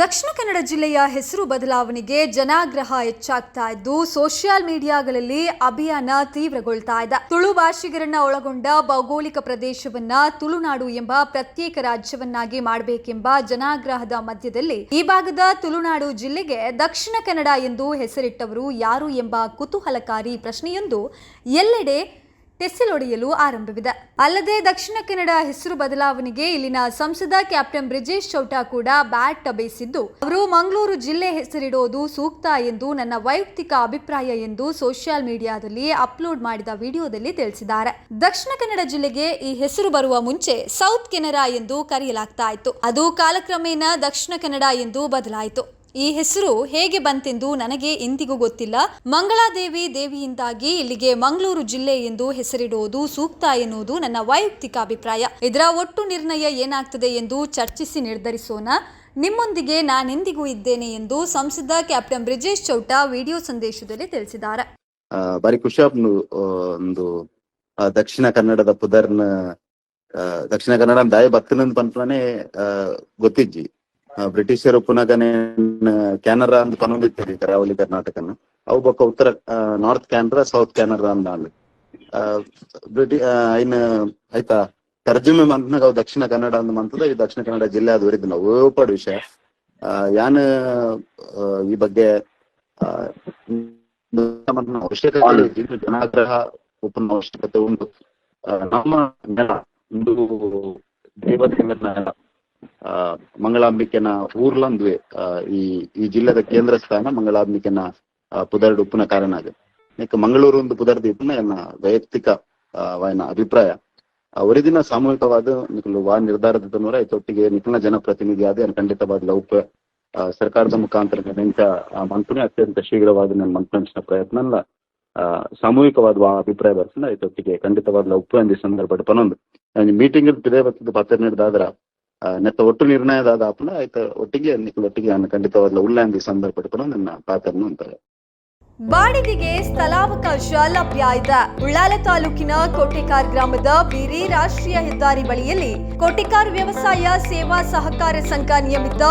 ದಕ್ಷಿಣ ಕನ್ನಡ ಜಿಲ್ಲೆಯ ಹೆಸರು ಬದಲಾವಣೆಗೆ ಜನಾಗ್ರಹ ಹೆಚ್ಚಾಗ್ತಾ ಇದ್ದು, ಸೋಷಿಯಲ್ ಮೀಡಿಯಾಗಳಲ್ಲಿ ಅಭಿಯಾನ ತೀವ್ರಗೊಳ್ತಾ ಇದೆ. ತುಳು ಭಾಷಿಗರನ್ನ ಒಳಗೊಂಡ ಭೌಗೋಳಿಕ ಪ್ರದೇಶವನ್ನ ತುಳುನಾಡು ಎಂಬ ಪ್ರತ್ಯೇಕ ರಾಜ್ಯವನ್ನಾಗಿ ಮಾಡಬೇಕೆಂಬ ಜನಾಗ್ರಹದ ಮಧ್ಯದಲ್ಲಿ ಈ ಭಾಗದ ತುಳುನಾಡು ಜಿಲ್ಲೆಗೆ ದಕ್ಷಿಣ ಕನ್ನಡ ಎಂದು ಹೆಸರಿಟ್ಟವರು ಯಾರು ಎಂಬ ಕುತೂಹಲಕಾರಿ ಪ್ರಶ್ನೆಯೊಂದು ಎಲ್ಲೆಡೆ ಟೆಸ್ಸಿಲೊಡೆಯಲು ಆರಂಭವಿದೆ. ಅಲ್ಲದೆ ದಕ್ಷಿಣ ಕನ್ನಡ ಹೆಸರು ಬದಲಾವಣೆಗೆ ಇಲ್ಲಿನ ಸಂಸದ ಕ್ಯಾಪ್ಟನ್ ಬ್ರಿಜೇಶ್ ಚೌಟಾ ಕೂಡ ಬ್ಯಾಟ್ ಬೇಯಿಸಿದ್ದು ಅವರು ಮಂಗಳೂರು ಜಿಲ್ಲೆ ಹೆಸರಿಡೋದು ಸೂಕ್ತ ಎಂದು ನನ್ನ ವೈಯಕ್ತಿಕ ಅಭಿಪ್ರಾಯ ಎಂದು ಸೋಷಿಯಲ್ ಮೀಡಿಯಾದಲ್ಲಿ ಅಪ್ಲೋಡ್ ಮಾಡಿದ ವಿಡಿಯೋದಲ್ಲಿ ತಿಳಿಸಿದ್ದಾರೆ. ದಕ್ಷಿಣ ಕನ್ನಡ ಜಿಲ್ಲೆಗೆ ಈ ಹೆಸರು ಬರುವ ಮುಂಚೆ ಸೌತ್ ಕೆನರಾ ಎಂದು ಕರೆಯಲಾಗ್ತಾ ಇತ್ತು. ಅದು ಕಾಲಕ್ರಮೇಣ ದಕ್ಷಿಣ ಕನ್ನಡ ಎಂದು ಬದಲಾಯಿತು. ಈ ಹೆಸರು ಹೇಗೆ ಬಂತೆಂದು ನನಗೆ ಇಂದಿಗೂ ಗೊತ್ತಿಲ್ಲ. ಮಂಗಳಾದೇವಿ ದೇವಿಯಿಂದಾಗಿ ಇಲ್ಲಿಗೆ ಮಂಗಳೂರು ಜಿಲ್ಲೆ ಎಂದು ಹೆಸರಿಡುವುದು ಸೂಕ್ತ ಎನ್ನುವುದು ನನ್ನ ವೈಯಕ್ತಿಕ ಅಭಿಪ್ರಾಯ. ಇದರ ಒಟ್ಟು ನಿರ್ಣಯ ಏನಾಗ್ತದೆ ಎಂದು ಚರ್ಚಿಸಿ ನಿರ್ಧರಿಸೋಣ. ನಿಮ್ಮೊಂದಿಗೆ ನಾನೆಂದಿಗೂ ಇದ್ದೇನೆ ಎಂದು ಸಂಸದ ಕ್ಯಾಪ್ಟನ್ ಬ್ರಿಜೇಶ್ ಚೌಟಾ ವಿಡಿಯೋ ಸಂದೇಶದಲ್ಲಿ ತಿಳಿಸಿದ್ದಾರೆ. ಬಾರಿ ಖುಷಿ ಒಂದು ದಕ್ಷಿಣ ಕನ್ನಡದ ಪುದರ್ನ ದಕ್ಷಿಣ ಕನ್ನಡ ದಾಯ ಭಕ್ತನ ಪನ್ಪನೆ ಗೊತ್ತಿಜ್ಜಿ ಬ್ರಿಟಿಷರು ಪುನಗನೆ ಕ್ಯಾನರಾ ಅಂತ ಪನೊಂದಿತ್ತೇರಿ ಕರಾವಳಿ ಕರ್ನಾಟಕನ. ಅವು ಬೊಕ್ಕ ಉತ್ತರ ನಾರ್ತ್ ಕ್ಯಾನರಾ ಸೌತ್ ಕ್ಯಾನರಾ ಅಂದ ಬ್ರಿಟಿ ಐನ್ ಆಯ್ತಾ ತರ್ಜುಮೆ ಮಂತ್ನಾಗ ದಕ್ಷಿಣ ಕನ್ನಡ ಅಂತ ಮಂತದ ಈ ದಕ್ಷಿಣ ಕನ್ನಡ ಜಿಲ್ಲೆ ಅದು ವರಿದ್ ನಾವು ಓಪಾಡು ವಿಷಯ. ಯಾನ್ ಈ ಬಗ್ಗೆ ಅವಶ್ಯಕತೆ ಜನಾಗ್ರಹ ಉಪನ ಅವಶ್ಯಕತೆ ಉಂಟು. ನಮ್ಮ ನೆಲ ನೆಲ ಆ, ಮಂಗಳಾಂಬಿಕೆನ ಊರ್ಲಂದ್ವೆ ಈ ಈ ಜಿಲ್ಲೆದ ಕೇಂದ್ರ ಸ್ಥಾನ ಮಂಗಳಾಂಬಿಕೆನ ಪುದರ್ಡ್ ಉಪ್ಪುನ ಕಾರಣ ಆಗ ಮಂಗಳೂರು ಒಂದು ಪುದರ್ದು ಉಪ್ಪುನ ಎನ್ನ ವೈಯಕ್ತಿಕ ಅಭಿಪ್ರಾಯ. ಅವರಿದಿನ ಸಾಮೂಹಿಕವಾದ ನಿಖಲು ವಾ ನಿರ್ಧಾರದ ತನೂರ ಇದೊಟ್ಟಿಗೆ ನಿಖಿಲ ಜನಪ್ರತಿನಿಧಿ ಆದ ಖಂಡಿತವಾದ ಉಪ ಸರ್ಕಾರದ ಮುಖಾಂತರ ನೆಂಚ ಮಂತ್ರಿ ಅತ್ಯಂತ ಶೀಘ್ರವಾಗಿ ನನ್ನ ಮಂತ್ರಿನ ಪ್ರಯತ್ನ ಅಲ್ಲ. ಸಾಮೂಹಿಕವಾದ ಅಭಿಪ್ರಾಯ ಬರ್ಸನ ಇದೊಟ್ಟಿಗೆ ಖಂಡಿತವಾದ ಉಪ್ಪು ಅಂದಿ ಸಂದರ್ಭ ಪನೊಂದು. ಮೀಟಿಂಗ್ ಇದೇ ಬರ್ತದ ನೀಡಿದಾದ್ರ ನೆತ್ತ ಒಟ್ಟು ನಿರ್ಣಯದಾದ ಆಪನ ಆಯ್ತ ಒಟ್ಟಿಗೆ ಒಟ್ಟಿಗೆ ನಾನು ಖಂಡಿತವಾದ ಅಂದಿ ಸಂದರ್ಭ ಪಡ್ಕೊಂಡು ನನ್ನ ಪಾತ್ರನು ಅಂತಾರೆ. ಬಾಡಿಗೆಗೆ ಸ್ಥಳಾವಕಾಶ ಲಭ್ಯ ಇದೆ. ಉಳ್ಳಾಲ ತಾಲೂಕಿನ ಕೋಟೆಕಾರ್ ಗ್ರಾಮದ ಬೀರಿ ರಾಷ್ಟ್ರೀಯ ಹೆದ್ದಾರಿ ಬಳಿಯಲ್ಲಿ ಕೋಟೆಕಾರ್ ವ್ಯವಸಾಯ ಸೇವಾ ಸಹಕಾರ ಸಂಘ ನಿಯಮಿತ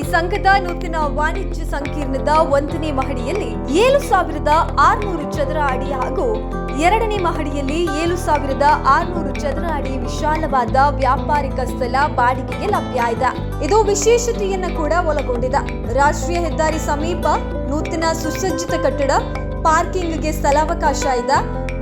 ಈ ಸಂಘದ ನೂತನ ವಾಣಿಜ್ಯ ಸಂಕೀರ್ಣದ ಒಂದನೇ ಮಹಡಿಯಲ್ಲಿ ಏಳು ಸಾವಿರದ ಆರುನೂರು ಚದರ ಅಡಿ ಹಾಗೂ ಎರಡನೇ ಮಹಡಿಯಲ್ಲಿ ಏಳು ಸಾವಿರದ ಆರುನೂರು ಚದರ ಅಡಿ ವಿಶಾಲವಾದ ವ್ಯಾಪಾರಿಕ ಸ್ಥಳ ಬಾಡಿಗೆಗೆ ಲಭ್ಯ ಇದೆ. ಇದು ವಿಶೇಷತೆಯನ್ನು ಕೂಡ ಒಳಗೊಂಡಿದೆ. ರಾಷ್ಟ್ರೀಯ ಹೆದ್ದಾರಿ ಸಮೀಪ ನೂತನ ಸುಸಜ್ಜಿತ ಕಟ್ಟಡ, ಪಾರ್ಕಿಂಗ್ಗೆ ಸ್ಥಳಾವಕಾಶ ಇದೆ.